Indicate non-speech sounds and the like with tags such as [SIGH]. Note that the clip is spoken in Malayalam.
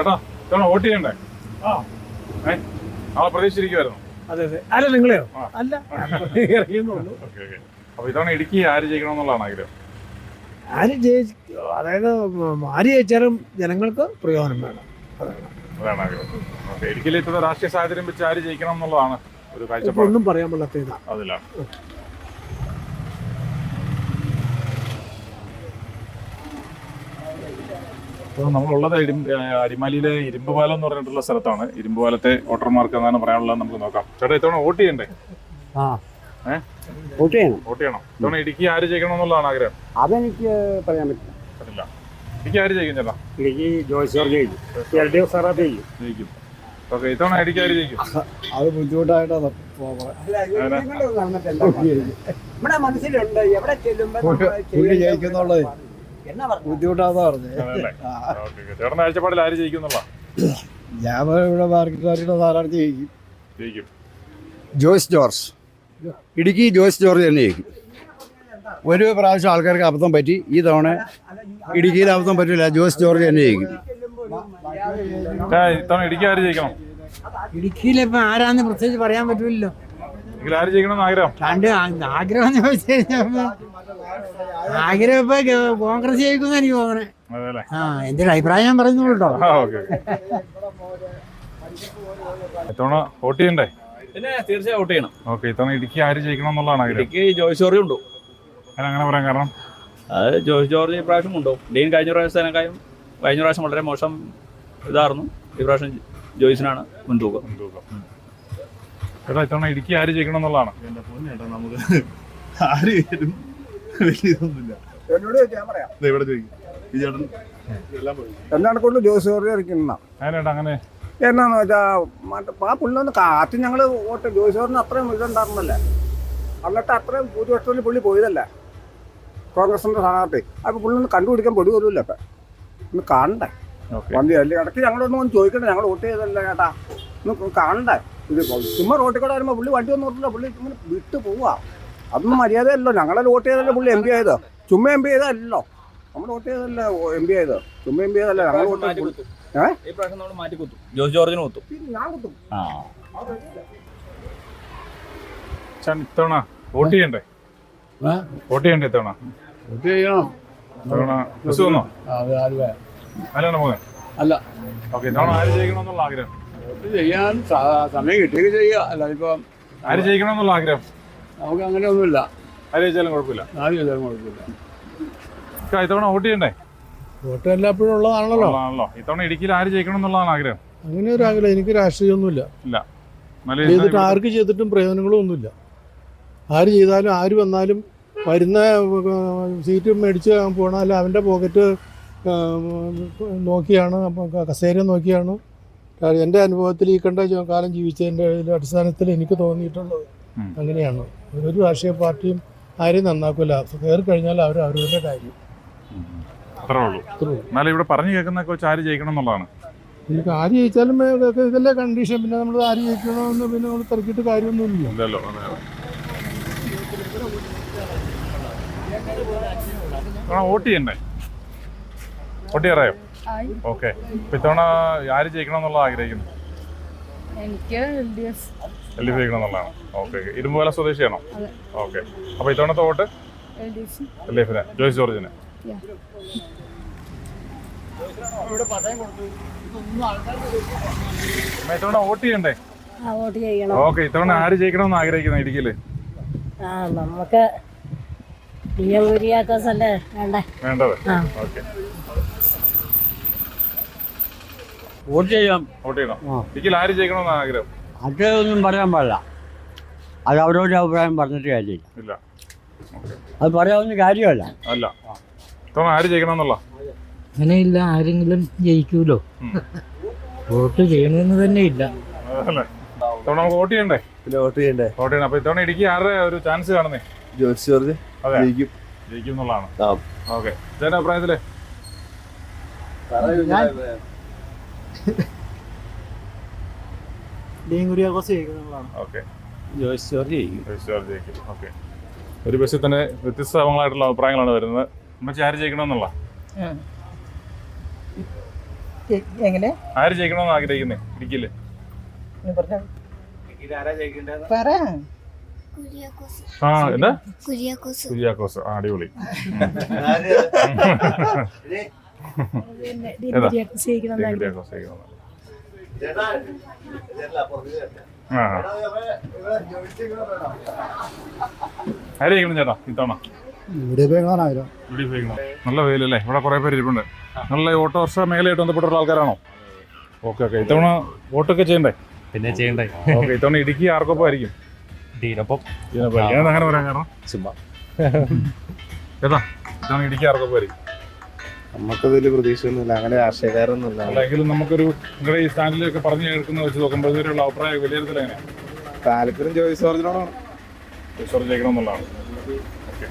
ചേട്ടാ ചേട്ടാ വോട്ട് ചെയ്യണ്ടേ? ഏ നാളെ പ്രതീക്ഷിച്ചിരിക്കുമായിരുന്നു അതെ അതെ. അല്ല നിങ്ങളെയോ? അല്ല. ഇറങ്ങിയെന്നുള്ളൂ. [LAUGHS] Okay okay. അപ്പൊ ഇതാണ് ഇടുക്കി ആര് ജയിക്കണമെന്നുള്ളതാണ് ആഗ്രഹം. ആര് ജയിച്ചു അതായത് ആര് ജയിച്ചാലും ജനങ്ങൾക്ക് പ്രയോജനം വേണം. അതാണ്. അതാണ് ആഗ്രഹം. ഓക്കെ ഇടുക്കിയിൽ ഇത്തവണ രാഷ്ട്രീയ സാഹചര്യം വെച്ച് ആര് ജയിക്കണം എന്നുള്ളതാണ് ഒരു കാഴ്ചപ്പാടൊന്നും കാഴ്ചപ്പാട്. ഒന്നും പറയാൻ പാടില്ലാത്ത ഇതാ. അതിലാണ്. അപ്പോൾ നമ്മളുള്ളത് ഇരുമ്പ് അരിമാലിയിലെ ഇരുമ്പ് പാലം എന്ന് പറഞ്ഞിട്ടുള്ള സ്ഥലത്താണ്. ഇരുമ്പ് പാലത്തെ വോട്ടർമാർക്ക് എന്നാണ് പറയാനുള്ളത് നമുക്ക് നോക്കാം. ചേട്ടാ ഇത്തവണ വോട്ട് ചെയ്യണ്ടേ? ആ. ഏ? വോട്ട് ചെയ്യണം. വോട്ട് ചെയ്യണം. ഇത്തവണ ഇടുക്കി ആര് ജയിക്കണം എന്നുള്ളതാണ് ആഗ്രഹം. അതെനിക്ക് പറയാൻ പറ്റില്ല. പറ്റില്ല. ഇടുക്കി ആര് ജയിക്കും ചേട്ടാ? എനിക്ക് ജോയിസ് ജോർജ് ചെയ്യും എൽ ഡി എഫ് സ്ഥാനാർത്ഥി ചെയ്യും ജയിക്കും. ഓക്കെ ഇത്തവണ ഇടുക്കി ആര് ജയിക്കും? അത് ബുദ്ധിമുട്ടായിട്ടാണ് നമ്മുടെ മനസ്സിലുണ്ട് എവിടെ ചെല്ലുമ്പോൾ ജയിക്കുന്നുള്ളത്. പറഞ്ഞു? ആര് ജയിക്കും ഞാൻ ഇവിടെ മാർക്കറ്റ് ജയിക്കും. ജയിക്കും. ജോയ്സ് ജോർജ്. ഇടുക്കി ജോയ്സ് ജോർജ് തന്നെ ജയിക്കും. ഒരു പ്രാവശ്യം ആൾക്കാർക്ക് അബദ്ധം പറ്റി ഈ തവണ ഇടുക്കിയിൽ അബദ്ധം പറ്റില്ല ജോയ്സ് ജോർജ് തന്നെ ജയിക്കും. ഏ, ഇത്തവണ ഇടുക്കി ആര് ജയിക്കണം? ഇടുക്കിയിലിപ്പോ ആരാന്ന് പ്രത്യേകിച്ച് പറയാൻ പറ്റൂല്ലോ ഇതിൽ ആര് ജയിക്കണം ആഗ്രഹം? രണ്ട് ആഗ്രഹം എന്ന് ചോദിച്ചു കഴിഞ്ഞപ്പോ ആഗ്രഹം ഇപ്പൊ കോൺഗ്രസ് ജയിക്കുന്ന എനിക്ക് തോന്നണേ. ആ എന്റെ ഒരു അഭിപ്രായം ഞാൻ പറഞ്ഞു കേട്ടോ ഇത്തവണ വോട്ട് ചെയ്യണ്ടേ? പിന്നെ തീർച്ചയായും വോട്ട് ചെയ്യണം. ഓക്കെ ഇത്തവണ ഇടുക്കി ആര് ജയിക്കണം എന്നുള്ളതാണ് ആഗ്രഹം. ഇടുക്കി ജോയ്സ് ജോർജ് ഉണ്ടോ ഞാൻ അങ്ങനെ പറയാൻ കാരണം? അത് ജോയ്സ് ജോർജ് ഇപ്രാവശ്യം ഉണ്ടോ ഡീൻ കഴിഞ്ഞ പ്രാവശ്യത്തേനേക്കാളും കഴിഞ്ഞ പ്രാവശ്യം വളരെ മോശം ഇതായിരുന്നു. ഇപ്രാവശ്യം ജോയ്സിനാണ് മുൻതൂക്കം. ചേട്ടാ ഇത്തവണ ഇടുക്കി ആര് ജയിക്കണം എന്നുള്ളതാണ്. ആര് വലിയ ഇതൊന്നുമില്ല എന്നോട് ചോദിച്ചാൽ പറയാം. ദേ ഇവിടെ ചോദിക്കും. ഈ ചേട്ടൻ എല്ലാം പോയി. എന്താണ് കൊണ്ട് ജോർജ് അതിനേട്ടാ അങ്ങനെ? എന്നാന്ന് വെച്ചാ മറ്റേ ആ പുള്ളിന്ന് കാത്തി ഞങ്ങൾ വോട്ട് ജോയിസ് ജോർജിന് അത്രയും ഇതുണ്ടായിരുന്നല്ലേ? എന്നിട്ട് അത്രയും ഭൂരിപക്ഷത്തിൽ പുള്ളി പോയതല്ലേ? കോൺഗ്രസിന്റെ സ്ഥാനാർത്ഥി. അപ്പൊ പുള്ളി ഒന്ന് കണ്ടുപിടിക്കാൻ പൊടി വരുമല്ലോ ഇപ്പൊ. ഒന്ന് കാണണ്ടേ? വണ്ടി അല്ലേ? ഇടയ്ക്ക് ഞങ്ങളൊന്നും ഒന്ന് ചോദിക്കണ്ട. ഞങ്ങൾ വോട്ട് ചെയ്തല്ലേ ചേട്ടാ? ഒന്ന് കാണണ്ടേ? ഇത് ചുമ്മാ റോട്ടിൽ കൂടെ വരുമ്പോൾ പുള്ളി വണ്ടി ഒന്നും ഓർത്തില്ല പുള്ളി ഇങ്ങനെ വിട്ടു പോവാ. അതൊന്നും മര്യാദയല്ലോ. ഞങ്ങളെ വോട്ട് ചെയ്തല്ലോ പുള്ളി എം പി ആയത്? ചുമ്മാ എം പി ചെയ്തല്ലോ നമ്മൾ വോട്ട് ചെയ്തല്ല എം പി ആയത്? ചുമ്മാ എം പി ചെയ്തല്ലേ ഞങ്ങൾ വോട്ട് ജോയ്സ് ജോർജിന് കുത്തും. പിന്നെ ഞാൻ കുത്തും. ആ. ചാൻ ഇത്തവണ വോട്ട് ചെയ്യണ്ടേ? വോട്ട് ചെയ്യണ്ടേ ഇത്തവണ? വോട്ട് ചെയ്യണം. ഇത്തവണ ബസ് വന്നോ? അത് അതിലാണ് പോകുന്നത് അല്ല. ഓക്കെ ഇത്തവണ ആര് ചെയ്യണമെന്നുള്ള ആഗ്രഹം? വോട്ട് ചെയ്യാൻ സമയം കിട്ടിയൊക്കെ ചെയ്യുക അല്ല ഇപ്പം ആര് ചെയ്യണമെന്നുള്ള എന്നുള്ള ആഗ്രഹം? നമുക്ക് അങ്ങനെ ഒന്നുമില്ല. ആര് ജയിച്ചാലും കുഴപ്പമില്ല. ആര് ചോദിച്ചാലും കുഴപ്പമില്ല. ഇക്ക, ഇത്തവണ വോട്ട് ചെയ്യണ്ടേ? വോട്ട് എല്ലാപ്പോഴും ഉള്ളതാണല്ലോ. ആണല്ലോ ഇത്തവണ ഇടുക്കിയിൽ ആര് ജയിക്കണം എന്നുള്ളതാണ് ആഗ്രഹം? അങ്ങനെ ഒരു ആഗ്രഹം എനിക്ക് രാഷ്ട്രീയമൊന്നുമില്ല. ഇല്ല. ചെയ്തിട്ട് ആർക്ക് ചെയ്തിട്ടും പ്രയോജനങ്ങളും ഒന്നുമില്ല. ആര് ചെയ്താലും ആര് വന്നാലും വരുന്ന ഏർ, സീറ്റ് മേടിച്ച് പോണാൽ അവന്റെ പോക്കറ്റ് നോക്കിയാണ് അപ്പം ക- കസേര നോക്കിയാണ്. എന്റെ അനുഭവത്തിൽ ഈ കണ്ട ജോ- കാലം ജീവിച്ചതിന്റെ അടിസ്ഥാനത്തിൽ എനിക്ക് തോന്നിയിട്ടുള്ളത്. അങ്ങനെയാണ്. ഒരു രാഷ്ട്രീയ പാർട്ടിയും ആരെയും നന്നാക്കില്ല കയറി കഴിഞ്ഞാൽ അവർ അവരവരുടെ കാര്യം. അത്രേ ഉള്ളൂ. എന്നാലും ഇവിടെ പറഞ്ഞു കേൾക്കുന്നൊക്കെ വെച്ച് ആര് ജയിക്കണം എന്നുള്ളതാണ്. ഇതൊക്കെ ആര് ജയിച്ചാലും ഇതല്ലേ കണ്ടീഷൻ പിന്നെ നമ്മൾ ആര് ജയിക്കണമെന്ന് പിന്നെ നമ്മൾ തിരക്കിയിട്ട് കാര്യമൊന്നുമില്ല. ഇല്ലല്ലോ അതെ അതെ. ഇത്തവണ വോട്ട് ചെയ്യണ്ടേ? വോട്ട് ചെയ്യാറായോ? ഓക്കെ. ഇപ്പൊ ഇത്തവണ ആര് ജയിക്കണം എന്നുള്ളത് ആഗ്രഹിക്കുന്നു? എനിക്ക് എൽ ഡി ജയിക്കണം എന്നുള്ളതാണ് ഓക്കെ ഇരുമ്പുവല സ്വദേശിയാണോ. ഓക്കെ. അപ്പൊ ഇത്തവണത്തെ വോട്ട്? എൽ ഡി എഫിന്. ജോയ്സ് ജോർജിന്. ഇത്തവണ വോട്ട് ചെയ്യണ്ടേ? ആ വോട്ട് ചെയ്യണം. ഓക്കെ ഇത്തവണ ആര് ജയിക്കണമെന്ന് എന്ന് ആഗ്രഹിക്കുന്നു ഇടുക്കിയിൽ? ആ നമുക്ക് വേണ്ടത്. ഓക്കെ. വോട്ട് ചെയ്യാം. വോട്ട് ചെയ്യണം. ഇടുക്കിയിൽ ആര് ജയിക്കണമെന്ന് എന്നാണ് അതൊന്നും പറയാൻ പാടില്ല. അത് അവരോട് അഭിപ്രായം പറഞ്ഞിട്ട് കാര്യമില്ല. ഇല്ല. അത് പറയാവുന്ന കാര്യമല്ല. അല്ല. ഇത്തവണ ആര് ജയിക്കണം എന്നുള്ള അങ്ങനെയില്ല ആരെങ്കിലും ജയിക്കൂലോ? വോട്ട് ചെയ്യണമെന്ന് തന്നെ ഇല്ല. അതല്ലേ? ഇത്തവണ നമുക്ക് വോട്ട് ചെയ്യണ്ടേ? പിന്നെ വോട്ട് ചെയ്യണ്ടേ? വോട്ട് ചെയ്യണം. അപ്പൊ ഇത്തവണ ഇടുക്കി ആരുടെ ഒരു ചാൻസ് കാണുന്നേ? ജോർജ് ജോർജ് അതെ. ജയിക്കും. ജയിക്കും എന്നുള്ളതാണ്. ഓക്കെ. ചേട്ടാ അഭിപ്രായത്തിൽ? ഡീൻ കുര്യാക്കോസ് ജയിക്കുന്നതാണ് ഓക്കെ. ജോയിസ് ജോർജ് ചെയ്യും ജയിക്കും. ഓക്കെ. ഒരു ബസ്സിൽ തന്നെ വ്യത്യസ്തങ്ങളായിട്ടുള്ള അഭിപ്രായങ്ങളാണ് വരുന്നത്. അമ്മച്ചി ആര് ജയിക്കണമെന്നുള്ള? എങ്ങനെ? ആര് ജയിക്കണമെന്ന് ആഗ്രഹിക്കുന്നേ? ഇടുക്കിയിൽ. പറ. ആ എന്താ? കുര്യാക്കോസ്. ആ അടിപൊളി? [LAUGHS] കുര്യാക്കോസ് ജയിക്കണം. ആ. ആര് ജയിക്കണം ചേട്ടാ ഇത്തവണ? ഇവിടെ ജയിക്കണം നല്ല വെയിലല്ലേ? ഇവിടെ കുറെ പേര് ഇരിപ്പുണ്ട്. നല്ല ഓട്ടോറിക്ഷ മേഖലയായിട്ട് ബന്ധപ്പെട്ടുള്ള ആൾക്കാരാണോ? Okay okay. ഇത്തവണ വോട്ടൊക്കെ ചെയ്യണ്ടേ? പിന്നെ ചെയ്യണ്ടേ? ഓക്കെ ഇത്തവണ ഇടുക്കി ആർക്കൊപ്പം ആയിരിക്കും? ഡീനൊപ്പം അങ്ങനെ പറയാൻ കാരണം? ചുമ്മാ. ഏതാ ഇത്തവണ ഇടുക്കി ആർക്കൊപ്പം ആയിരിക്കും? നമുക്ക് വലിയ പ്രതീക്ഷയൊന്നുമില്ല. അങ്ങനെ ആശയകാരൊന്നുമില്ല അല്ലെങ്കിൽ നമുക്കൊരു നിങ്ങളുടെ ഈ സ്റ്റാൻഡിലൊക്കെ പറഞ്ഞു കേൾക്കുന്ന വെച്ച് നോക്കുമ്പോൾ ഇതിലുള്ള അഭിപ്രായ വിലയിരുത്തൽ എങ്ങനെ താല്പര്യം ജോയിസ് ജോർജിനോടാണ് വിശ്വസിക്കണം എന്നുള്ളതാണ് ഓക്കെ.